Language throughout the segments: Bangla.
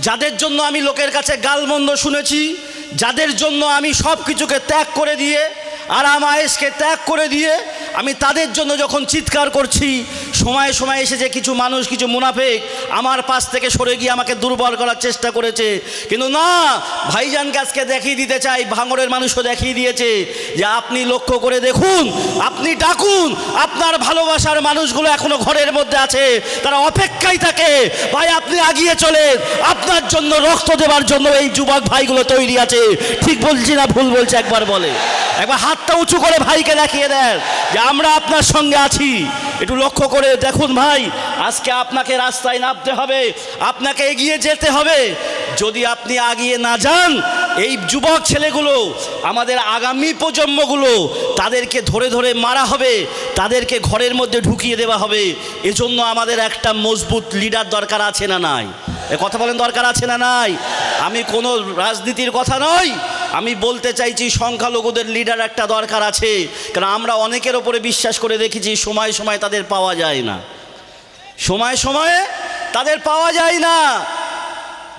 যাদের জন্য আমি লোকের কাছে গালমন্দ শুনেছি, যাদের জন্য আমি সব কিছুকে ত্যাগ করে দিয়ে আরাম আয়েসকে ত্যাগ করে দিয়ে, আমি তাদের জন্য যখন চিৎকার করছি সময়ে সময় এসেছে কিছু মানুষ, কিছু মুনাফেক আমার পাশ থেকে সরে গিয়ে আমাকে দুর্বল করার চেষ্টা করেছে। কিন্তু না, ভাইজানকে আজকে দেখিয়ে দিতে চাই ভাঙরের মানুষও দেখিয়ে দিয়েছে যে আপনি লক্ষ্য করে দেখুন, আপনি ডাকুন, আপনার ভালোবাসার মানুষগুলো এখনও ঘরের মধ্যে আছে, তারা অপেক্ষায় থাকে, ভাই আপনি আগিয়ে চলেন, আপনার জন্য রক্ত দেওয়ার জন্য এই যুবক ভাইগুলো তৈরি আছে। ঠিক বলছি না ভুল বলছে, একবার বলে। একবার হাতটা উঁচু করে ভাইকে দেখিয়ে দেন যে আমরা আপনার সঙ্গে আছি। একটু লক্ষ্য করে দেখুন ভাই, আজকে আপনাকে রাস্তায় নামতে হবে, আপনাকে এগিয়ে যেতে হবে। যদি আপনি আগিয়ে না যান, এই যুবক ছেলেগুলো, আমাদের আগামী প্রজন্মগুলো, তাদেরকে ধরে ধরে মারা হবে, তাদেরকে ঘরের মধ্যে ঢুকিয়ে দেওয়া হবে। এজন্য আমাদের একটা মজবুত লিডার দরকার আছে না নাই? এ কথা বলেন দরকার আছে না নাই? আমি কোনো রাজনীতির কথা নয় আমি বলতে চাইছি, সংখ্যালঘুদের লিডার একটা দরকার আছে। কারণ আমরা অনেকের ওপরে বিশ্বাস করে দেখেছি, সময় সময় তাদের পাওয়া যায় না। সময় সময়ে তাদের পাওয়া যায় না।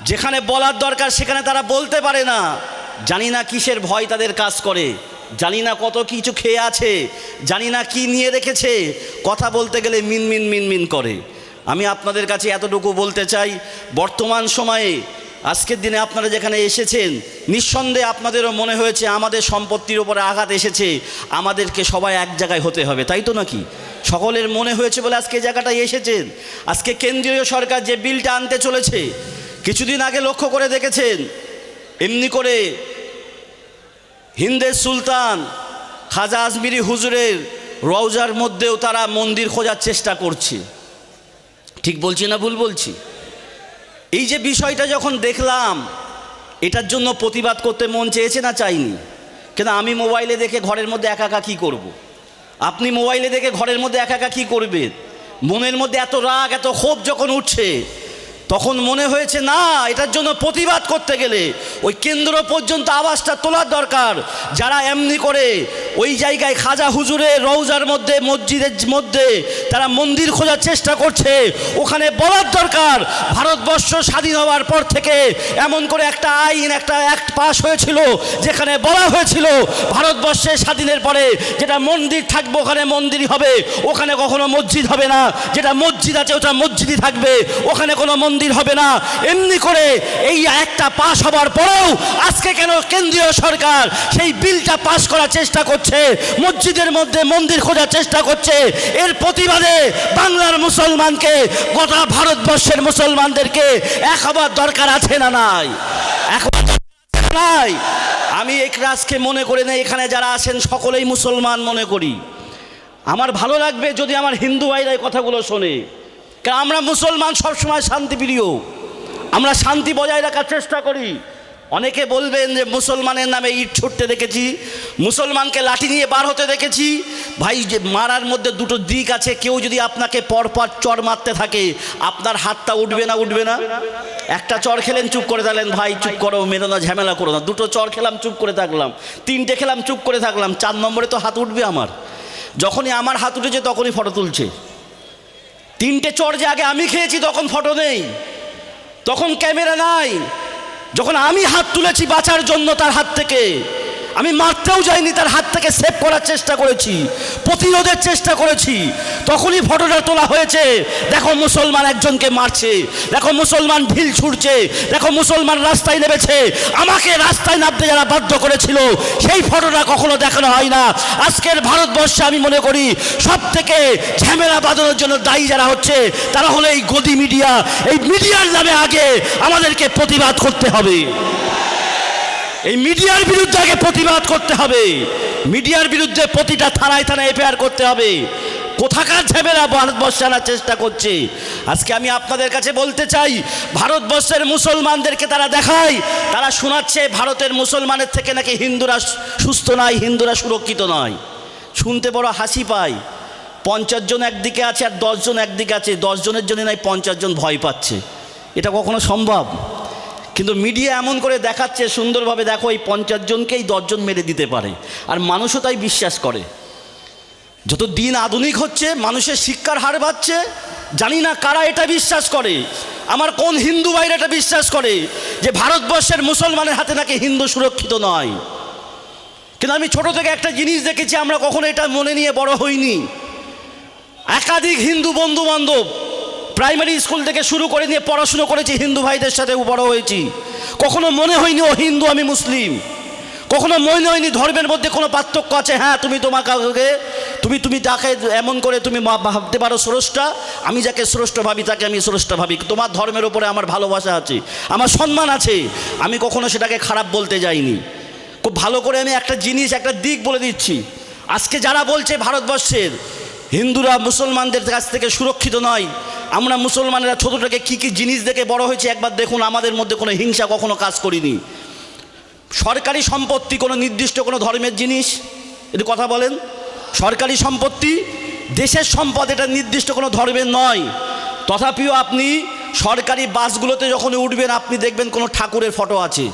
যেখানে বলার দরকার, সেখানে তারা বলতে পারে না। জানি না কিসের ভয় তাদের কাজ করে। জানি না কত কিছু খেয়ে আছে। জানি না কি নিয়ে রেখেছে। কথা বলতে গেলে মিন মিন মিন মিন করে। আমি আপনাদের কাছে এতটুকু বলতে চাই, বর্তমান সময়ে আজকের দিনে আপনারা যেখানে এসেছেন, নিঃসন্দেহে আপনাদেরও মনে হয়েছে আমাদের সম্পত্তির ওপরে আঘাত এসেছে, আমাদেরকে সবাই এক জায়গায় হতে হবে, তাই তো নাকি? সকলের মনে হয়েছে বলে আজকে জায়গাটায় এসেছেন। আজকে কেন্দ্রীয় সরকার যে বিলটা আনতে চলেছে, কিছুদিন আগে লক্ষ্য করে দেখেছেন, এমনি করে হিন্দের সুলতান খাজা আজমিরি হুজুরের রওজার মধ্যেও তারা মন্দির খোঁজার চেষ্টা করছে। ঠিক বলছি না ভুল বলছি? এই যে বিষয়টা যখন দেখলাম, এটার জন্য প্রতিবাদ করতে মন চেয়েছে না চাইনি? কিন্তু আমি মোবাইলে দেখে ঘরের মধ্যে একা একা কী করব। আপনি মোবাইলে দেখে ঘরের মধ্যে একা একা কী করবেন মনের মধ্যে এত রাগ, এত ক্ষোভ যখন উঠছে, তখন মনে হয়েছে, না, এটার জন্য প্রতিবাদ করতে গেলে ওই কেন্দ্র পর্যন্ত আওয়াজটা তোলার দরকার। যারা এমনি করে ওই জায়গায় খাজা হুজুরের রৌজার মধ্যে, মসজিদের মধ্যে তারা মন্দির খোঁজার চেষ্টা করছে। ওখানে বলার দরকার। ভারতবর্ষ স্বাধীন হওয়ার পর থেকে এমন করে একটা আইন, একটা অ্যাক্ট পাস হয়েছিল, যেখানে বলা হয়েছিল, ভারতবর্ষে স্বাধীনের পরে যেটা মন্দির থাকবে, ওখানে মন্দিরই হবে। ওখানে কখনো মসজিদ হবে না। যেটা মসজিদ আছে, ওটা মসজিদই থাকবে। ওখানে কোনো মন্দির হবে না। এমনি করে এই একটা পাশ হবার পরেও আজকে কেন কেন্দ্রীয় সরকার সেই বিলটা পাস করার চেষ্টা করছে? মসজিদের মধ্যে মন্দির খোঁজার চেষ্টা করছে। এর প্রতিবাদে বাংলার মুসলমানকে, গোটা ভারতবর্ষের মুসলমানদেরকে এক হবার দরকার আছে না নাই? নাই? আমি এক রাজকে মনে করে নেই এখানে যারা আছেন সকলেই মুসলমান মনে করি। আমার ভালো লাগবে যদি আমার হিন্দু ভাইরা এই কথাগুলো শোনে। কারণ আমরা মুসলমান সবসময় শান্তিপ্রিয়। আমরা শান্তি বজায় রাখার চেষ্টা করি। অনেকে বলবেন যে মুসলমানের নামে ইট ছুটতে দেখেছি, মুসলমানকে লাঠি নিয়ে বার হতে দেখেছি। ভাই, যে মারার মধ্যে দুটো দিক আছে, কেউ যদি আপনাকে পরপর চর মারতে থাকে, আপনার হাতটা উঠবে না উঠবে না? একটা চর খেলেন, চুপ করে থাকলেন, ভাই, চুপ করো, মেরো না, ঝামেলা করো না। দুটো চর খেলাম, চুপ করে থাকলাম। তিনটে খেলাম, চুপ করে থাকলাম। চার নম্বরে তো হাত উঠবে আমার। যখনই আমার হাত উঠেছে, তখনই ফটো তুলছে। তিনটে চর যে আগে আমি খেয়েছি, তখন ফটো নেই। তখন ক্যামেরা নাই। যখন আমি হাত তুলেছি বাঁচার জন্য তার হাত থেকে আমি মারতেও যাইনি, তার হাত থেকে সেভ করার চেষ্টা করেছি, প্রতিরোধের চেষ্টা করেছি। তখনই ফটোটা তোলা হয়েছে, দেখো মুসলমান একজনকে মারছে, দেখো মুসলমান ঢিল ছুটছে দেখো মুসলমান রাস্তায় নেমেছে, আমাকে রাস্তায় নামতে যারা বাধ্য করেছিল, সেই ফটোটা কখনো দেখানো হয় না। আজকের ভারতবর্ষে আমি মনে করি সব থেকে ঝামেলা বাঁধানোর জন্য দায়ী যারা হচ্ছে, তারা হলো এই গদি মিডিয়া এই মিডিয়ার নামে আগে আমাদেরকে প্রতিবাদ করতে হবে। এই মিডিয়ার বিরুদ্ধে আগে প্রতিবাদ করতে হবে। মিডিয়ার বিরুদ্ধে প্রতিটা থানায় থানায় এফআইআর করতে হবে। কোথাকার ঝামেলা ভারতবর্ষে আনার চেষ্টা করছে? আজকে আমি আপনাদের কাছে বলতে চাই, ভারতবর্ষের মুসলমানদেরকে তারা দেখায়, তারা শোনাচ্ছে ভারতের মুসলমানের থেকে নাকি হিন্দুরা সুস্থ নয়, হিন্দুরা সুরক্ষিত নয়। শুনতে বড় হাসি পায় পঞ্চাশ জন একদিকে আছে আর দশজন একদিকে আছে দশজনের জন্য নাই পঞ্চাশ জন ভয় পাচ্ছে। এটা কখনো সম্ভব? কিন্তু মিডিয়া এমন করে দেখাচ্ছে, সুন্দরভাবে দেখো, এই পঞ্চাশ জনকেই দশজন মেরে দিতে পারে। আর মানুষও তাই বিশ্বাস করে। যত দিন আধুনিক হচ্ছে, মানুষের শিক্ষার হার বাড়ছে, জানি না কারা এটা বিশ্বাস করে। আমার কোন হিন্দু ভাইরা এটা বিশ্বাস করে যে ভারতবর্ষের মুসলমানের হাতে নাকি হিন্দু সুরক্ষিত নয়? কিন্তু আমি ছোট থেকে একটা জিনিস দেখেছি, আমরা কখনো এটা মনে নিয়ে বড় হইনি। একাধিক হিন্দু বন্ধু বান্ধব প্রাইমারি স্কুল থেকে শুরু করে নিয়ে পড়াশুনো করেছি, হিন্দু ভাইদের সাথে বড় হয়েছি। কখনো মনে হয়নি, ও হিন্দু, আমি মুসলিম কখনো মনে হয়নি, ধর্মের মধ্যে কোনো পার্থক্য আছে হ্যাঁ তুমি তোমাকে তুমি তুমি তাকে এমন করে তুমি ভাবতে পারো স্রষ্টা, আমি যাকে স্রষ্টা ভাবি, তাকে আমি স্রষ্টা ভাবি। তোমার ধর্মের ওপরে আমার ভালোবাসা আছে, আমার সম্মান আছে। আমি কখনো সেটাকে খারাপ বলতে যাইনি। খুব ভালো করে আমি একটা জিনিস, একটা দিক বলে দিচ্ছি। আজকে যারা বলছে ভারতবর্ষের হিন্দুরা মুসলমানদের কাছ থেকে সুরক্ষিত নয়। আমরা মুসলমানেরা ছোট থেকে কী কী জিনিস দেখে বড় হয়েছে, একবার দেখুন, আমাদের মধ্যে কোনো হিংসা কখনো কাজ করিনি। সরকারি সম্পত্তি কোনো নির্দিষ্ট কোনো ধর্মের জিনিস? একটু কথা বলেন। সরকারি সম্পত্তি দেশের সম্পদ এটা নির্দিষ্ট কোনো ধর্মের নয়। তথাপিও আপনি সরকারি বাসগুলোতে যখন উঠবেন, আপনি দেখবেন কোনো ঠাকুরের ফটো আছে।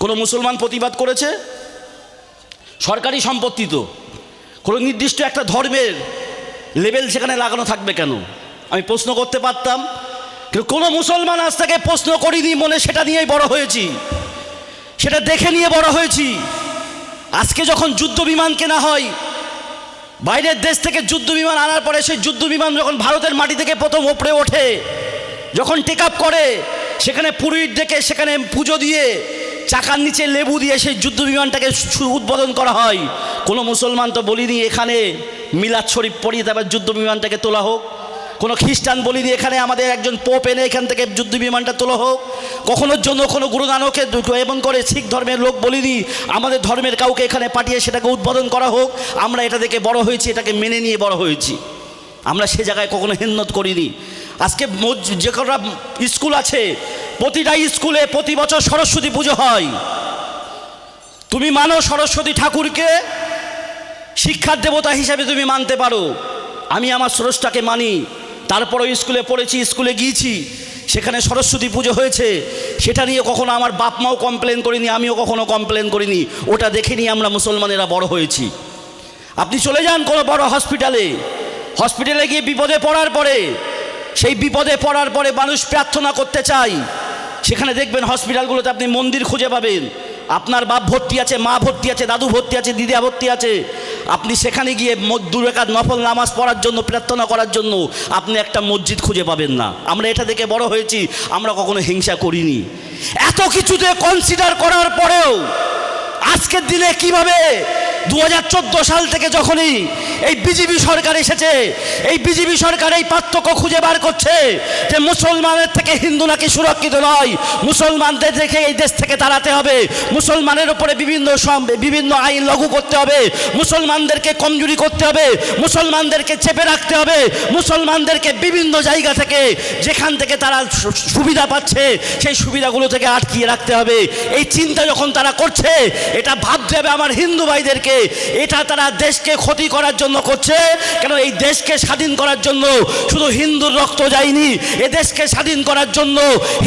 কোনো মুসলমান প্রতিবাদ করেছে? সরকারি সম্পত্তি তো। কোনো নির্দিষ্ট একটা ধর্মের লেভেল সেখানে লাগানো থাকবে কেন? আমি প্রশ্ন করতে পারতাম, কিন্তু কোনো মুসলমান আজ থেকে প্রশ্ন করিনি মনে সেটা নিয়েই বড় হয়েছি। সেটা দেখে নিয়ে বড় হয়েছি। আজকে যখন যুদ্ধ বিমান কেনা হয়, বাইরের দেশ থেকে যুদ্ধ বিমান আনার পরে সেই যুদ্ধ বিমান যখন ভারতের মাটি থেকে প্রথম ওপরে ওঠে, যখন টেক আপ করে, সেখানে পুরোহিত ডেকে সেখানে পুজো দিয়ে চাকার নিচে লেবু দিয়ে সেই যুদ্ধ বিমানটাকে উদ্বোধন করা হয়। কোনো মুসলমান তো বলিনি এখানে মিলাদ শরীফ পড়িয়ে তারপর যুদ্ধ বিমানটাকে তোলা হোক। কোনো খ্রিস্টান বলিনি এখানে আমাদের একজন পোপ এনে এখান থেকে যুদ্ধ বিমানটা তোলা হোক। কখনোর জন্য কোনো গুরু নানকের এমন করে শিখ ধর্মের লোক বলিনি, আমাদের ধর্মের কাউকে এখানে পাঠিয়ে সেটাকে উদ্বোধন করা হোক। আমরা এটা দেখে বড় হয়েছি, এটাকে মেনে নিয়ে বড় হয়েছি। আমরা সে জায়গায় কখনো হেন্নত করিনি। আজকে যে কটা স্কুল আছে প্রতিটা স্কুলে প্রতি বছর সরস্বতী পুজো হয়। তুমি মানো সরস্বতী ঠাকুরকে শিক্ষার দেবতা হিসাবে তুমি মানতে পারো। আমি আমার স্রষ্টাকে মানি, তারপরও স্কুলে পড়েছি, স্কুলে গিয়েছি, সেখানে সরস্বতী পুজো হয়েছে। সেটা নিয়ে কখনো আমার বাপ মাও কমপ্লেন করিনি, আমিও কখনো কমপ্লেন করিনি। ওটা দেখে নিয়ে আমরা মুসলমানেরা বড় হয়েছি। আপনি চলে যান কোনো বড় হসপিটালে হসপিটালে গিয়ে বিপদে পড়ার পরে, সেই বিপদে পড়ার পরে মানুষ প্রার্থনা করতে চায়। সেখানে দেখবেন হসপিটালগুলোতে আপনি মন্দির খুঁজে পাবেন। আপনার বাপ ভর্তি আছে, মা ভর্তি আছে, দাদু ভর্তি আছে, দিদা ভর্তি আছে। আপনি সেখানে গিয়ে ম- দু নফল নামাজ পড়ার জন্য, প্রার্থনা করার জন্য আপনি একটা মসজিদ খুঁজে পাবেন না। আমরা এটা দেখে বড় হয়েছি, আমরা কখনো হিংসা করিনি। এত কিছুতে কনসিডার করার পরেও আজকের দিনে কীভাবে দু হাজার চোদ্দ সাল থেকে যখনই এই বিজেপি সরকার এসেছে, এই বিজেপি সরকার এই পার্থক্য খুঁজে বার করছে যে মুসলমানের থেকে হিন্দু নাকি সুরক্ষিত নয়। মুসলমানদের দেখে এই দেশ থেকে তাড়াতে হবে। মুসলমানের উপরে বিভিন্ন বিভিন্ন আইন লঘু করতে হবে। মুসলমানদেরকে কমজোরি করতে হবে। মুসলমানদেরকে চেপে রাখতে হবে। মুসলমানদেরকে বিভিন্ন জায়গা থেকে যেখান থেকে তারা সুবিধা পাচ্ছে, সেই সুবিধাগুলো থেকে আটকিয়ে রাখতে হবে। এই চিন্তা যখন তারা করছে, এটা ভাবতে হবে আমার হিন্দু ভাইদেরকে। এটা তারা দেশকে ক্ষতি করার জন্য করছে। কেন এই দেশকে স্বাধীন করার জন্য? শুধু হিন্দুর রক্ত যায়নি, এ দেশকে স্বাধীন করার জন্য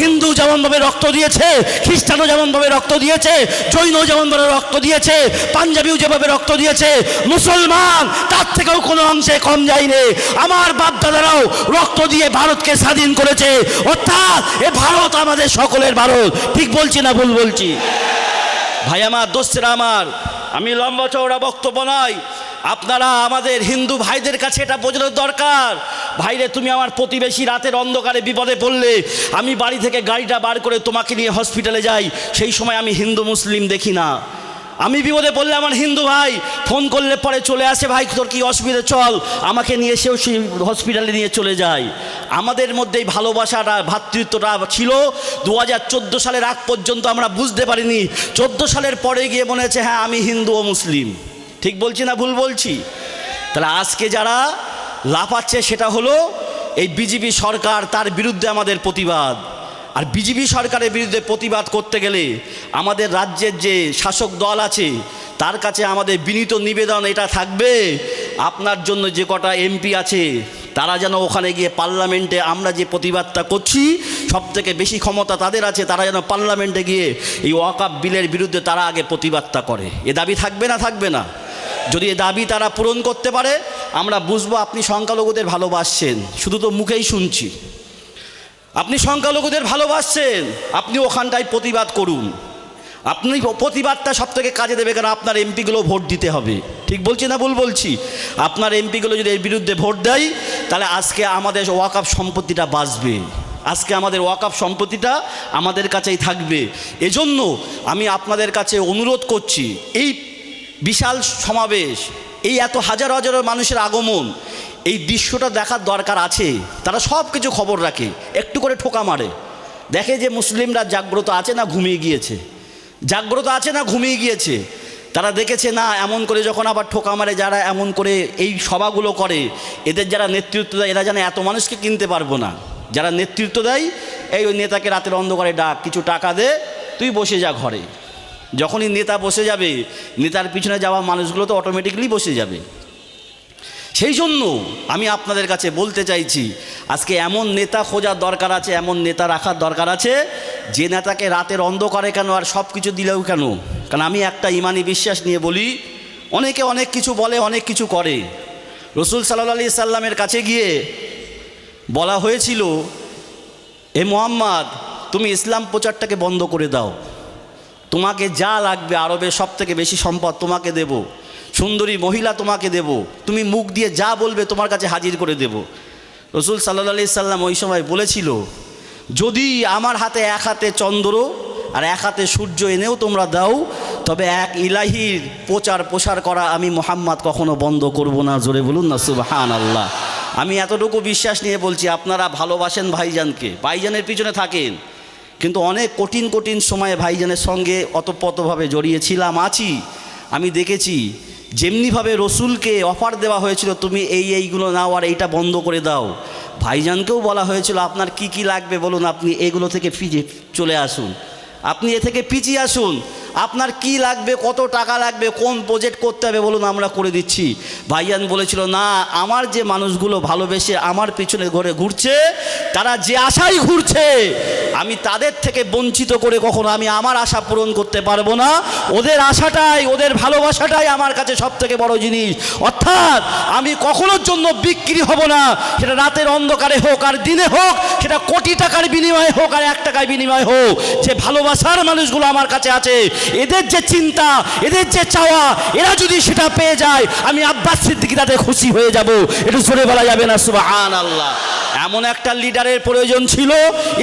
হিন্দু যেমনভাবে রক্ত দিয়েছে, খ্রিস্টানও যেমনভাবে রক্ত দিয়েছে জৈন যেমনভাবে রক্ত দিয়েছে, পাঞ্জাবিও যেভাবে রক্ত দিয়েছে, মুসলমান তার থেকেও কোনো অংশে কম যায়নি। আমার বাপ দাদারাও রক্ত দিয়ে ভারতকে স্বাধীন করেছে। অর্থাৎ এ ভারত আমাদের সকলের ভারত। ঠিক বলছি না ভুল বলছি? ভাই আমার, দোস্তেরা আমার আমি লম্বা চওড়া বক্তব্য নয়। আপনারা আমাদের হিন্দু ভাইদের কাছে এটা বোঝানোর দরকার। ভাইরে, তুমি আমার প্রতিবেশী রাতের অন্ধকারে বিপদে পড়লে, আমি বাড়ি থেকে গাড়িটা বার করে তোমাকে নিয়ে হসপিটালে যাই। সেই সময় আমি হিন্দু মুসলিম দেখি না। আমি বিপদে পড়লে আমার হিন্দু ভাই ফোন করলে পরে চলে আসে, ভাই, তোর কি অসুবিধা? চল, আমাকে নিয়ে সেও সেই হসপিটালে নিয়ে চলে যায়। আমাদের মধ্যে এই ভালোবাসাটা ভ্রাতৃত্বটা ছিল। দু হাজার চোদ্দ সালের আগ পর্যন্ত আমরা বুঝতে পারিনি। চোদ্দ সালের পরে গিয়ে মনে হচ্ছে হ্যাঁ আমি হিন্দু ও মুসলিম। ঠিক বলছি না ভুল বলছি? তাহলে আজকে যারা লাফাচ্ছে, সেটা হলো এই বিজেপি সরকার, তার বিরুদ্ধে আমাদের প্রতিবাদ। আর বিজেপি সরকারের বিরুদ্ধে প্রতিবাদ করতে গেলে আমাদের রাজ্যের যে শাসক দল আছে, তার কাছে আমাদের বিনীত নিবেদন এটা থাকবে। আপনার জন্য যে কটা এমপি আছে, তারা যেন ওখানে গিয়ে পার্লামেন্টে আমরা যে প্রতিবাদটা করছি সব থেকে বেশি ক্ষমতা তাদের আছে, তারা যেন পার্লামেন্টে গিয়ে এই ওয়াকাপ বিলের বিরুদ্ধে তারা আগে প্রতিবাদটা করে। এ দাবি থাকবে না থাকবে না? যদি এ দাবি তারা পূরণ করতে পারে, আমরা বুঝব আপনি সংখ্যালঘুদের ভালোবাসছেন। শুধু তো মুখেই শুনছি। আপনি সংখ্যালঘুদের ভালোবাসছেন, আপনি ওখানটায় প্রতিবাদ করুন। আপনি প্রতিবাদটা সব থেকে কাজে দেবে কারণ আপনার এমপিগুলো ভোট দিতে হবে। ঠিক বলছি না ভুল বলছি? আপনার এমপিগুলো যদি এর বিরুদ্ধে ভোট দেয়, তাহলে আজকে আমাদের ওয়াকাফ সম্পত্তিটা বাঁচবে। আজকে আমাদের ওয়াকাফ সম্পত্তিটা আমাদের কাছেই থাকবে। এজন্য আমি আপনাদের কাছে অনুরোধ করছি, এই বিশাল সমাবেশ, এই এত হাজার হাজার মানুষের আগমন এই দৃশ্যটা দেখার দরকার আছে। তারা সব কিছু খবর রাখে। একটু করে ঠোকা মারে। দেখে যে মুসলিমরা জাগ্রত আছে না ঘুমিয়ে গিয়েছে। জাগ্রত আছে না ঘুমিয়ে গিয়েছে। তারা দেখেছে, না, এমন করে যখন আবার ঠোকা মারে, যারা এমন করে এই সভাগুলো করে, এদের যারা নেতৃত্ব দেয়, এরা যেন এত মানুষকে কিনতে পারব না। যারা নেতৃত্ব দেয়, এই ওই নেতাকে রাতের অন্ধকারে ডাক, কিছু টাকা দে, তুই বসে যা ঘরে। যখনই নেতা বসে যাবে, নেতার পিছনে যাওয়া মানুষগুলো তো অটোমেটিকলি বসে যাবে। সেই জন্য আমি আপনাদের কাছে বলতে চাইছি, আজকে এমন নেতা খোঁজার দরকার আছে, এমন নেতা রাখার দরকার আছে, যে নেতাকে রাতের অন্ধকারে কেন আর সব কিছু দিলেও কেন? কারণ আমি একটা ইমানি বিশ্বাস নিয়ে বলি, অনেকে অনেক কিছু বলে, অনেক কিছু করে। রসুল সাল্লা সাল্লামের কাছে গিয়ে বলা হয়েছিল, এ মোহাম্মদ, তুমি ইসলাম প্রচারটাকে বন্ধ করে দাও। তোমাকে যা লাগবে আরবের সব থেকে বেশি সম্পদ তোমাকে দেব। সুন্দরী মহিলা তোমাকে দেব। তুমি মুখ দিয়ে যা বলবে তোমার কাছে হাজির করে দেব। রসুল সাল্লা সাল্লাম ওই সময় বলেছিল, যদি আমার হাতে এক হাতে চন্দ্র আর এক হাতে সূর্য এনেও তোমরা দাও, তবে এক ইলাহির প্রচার প্রসার করা আমি মোহাম্মদ কখনো বন্ধ করব না। জোরে বলুন না সুবাহান আল্লাহ আমি এতটুকু বিশ্বাস নিয়ে বলছি, আপনারা ভালোবাসেন ভাইজানকে, ভাইজানের পিছনে থাকেন। কিন্তু অনেক কঠিন কঠিন সময়ে ভাইজানের সঙ্গে অতপ্রতভাবে জড়িয়েছিলাম আছি। আমি দেখেছি যেমনিভাবে রসুলকে অফার দেওয়া হয়েছিল, তুমি এই এইগুলো নাও আর এইটা বন্ধ করে দাও। ভাইজানকেও বলা হয়েছিল, আপনার কি কি লাগবে বলুন, আপনি এগুলো থেকে ফিরে চলে আসুন। আপনি এ থেকে পিছিয়ে আসুন। আপনার কি লাগবে, কত টাকা লাগবে, কোন প্রজেক্ট করতে হবে বলুন, আমরা করে দিচ্ছি। ভাইয়ান বলেছিল, না, আমার যে মানুষগুলো ভালোবেসে আমার পিছনে ঘরে ঘুরছে, তারা যে আশাই ঘুরছে আমি তাদের থেকে বঞ্চিত করে কখনো আমি আমার আশা পূরণ করতে পারব না। ওদের আশাটাই, ওদের ভালোবাসাটাই আমার কাছে সব থেকে বড় জিনিস। অর্থাৎ আমি কখনোর জন্য বিক্রি হব না। সেটা রাতের অন্ধকারে হোক আর দিনে হোক, সেটা কোটি টাকার বিনিময়ে হোক আর এক টাকার বিনিময়ে হোক। যে ভালোবাসার মানুষগুলো আমার কাছে আছে, এদের যে চিন্তা, এদের যে চাওয়া, এরা যদি সেটা পেয়ে যায়, আমি আব্বাস সিদ্দিকি তাতে খুশি হয়ে যাব। একটু সরে বলা যাবে না? সুবাহান আল্লাহ এমন একটা লিডারের প্রয়োজন ছিল,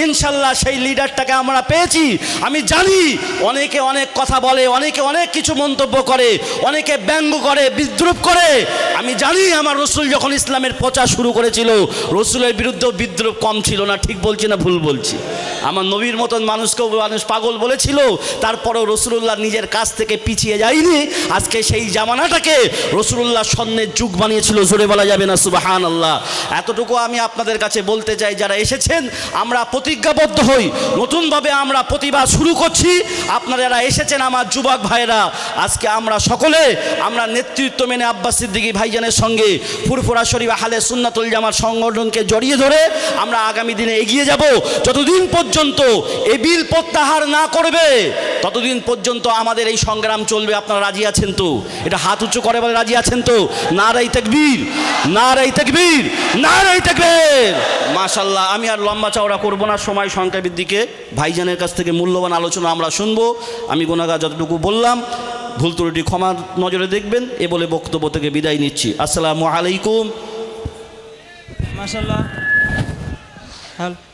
ইনশাল্লাহ সেই লিডারটাকে আমরা পেয়েছি। আমি জানি অনেকে অনেক কথা বলে, অনেকে অনেক কিছু মন্তব্য করে, অনেকে ব্যঙ্গ করে, বিদ্রুপ করে। আমি জানি আমার রসুল যখন ইসলামের প্রচার শুরু করেছিল, রসুলের বিরুদ্ধেও বিদ্রুপ কম ছিল না, ঠিক বলছি না ভুল বলছি? আমার নবীর মতন মানুষকেও মানুষ পাগল বলেছিল, তারপরেও রসুল্লাহ নিজের কাছ থেকে পিছিয়ে যায়নি। আজকে সেই জামানাটাকে রসুল্লাহ স্বর্ণের যুগ বানিয়েছিল, জোরে বলা যাবে না সুবাহান আল্লাহ এতটুকু আমি আপনাদের কাছে বলতে চাই, যারা এসেছেন, আমরা প্রতিজ্ঞাবদ্ধ হই। নতুনভাবে আমরা প্রতিবাদ শুরু করছি। আপনারা যারা এসেছেন, আমার যুবক ভাইরা আজকে আমরা সকলে আমরা নেতৃত্ব মেনে আব্বাস সিদ্দিকী ভাইজানের সঙ্গে ফুরফুরা শরীফ হালে সুন্নাতুল জামার সংগঠনকে জড়িয়ে ধরে আমরা আগামী দিনে এগিয়ে যাব। যতদিন পর্যন্ত এ বিল প্রত্যাহার না করবে, ততদিন পর্যন্ত আমাদের এই সংগ্রাম চলবে। আপনারা রাজি আছেন তো? এটা হাত উঁচু করে বলে রাজি আছেন তো? নারাই তেকবীর নারাই তেকবীর নারাই তেকবীর। মাশাল্লাহ আমি আর লম্বা চাওড়া করব না, সময় সংক্ষেপের দিকে। ভাইজানের কাছ থেকে মূল্যবান আলোচনা আমরা শুনব। আমি গোনাগা যতটুকু বললাম, ভুল ত্রুটি ক্ষমার নজরে দেখবেন, এ বলে বক্তব্য থেকে বিদায় নিচ্ছি। আসসালামু আলাইকুম। মাশাল্লাহ হ্যালো।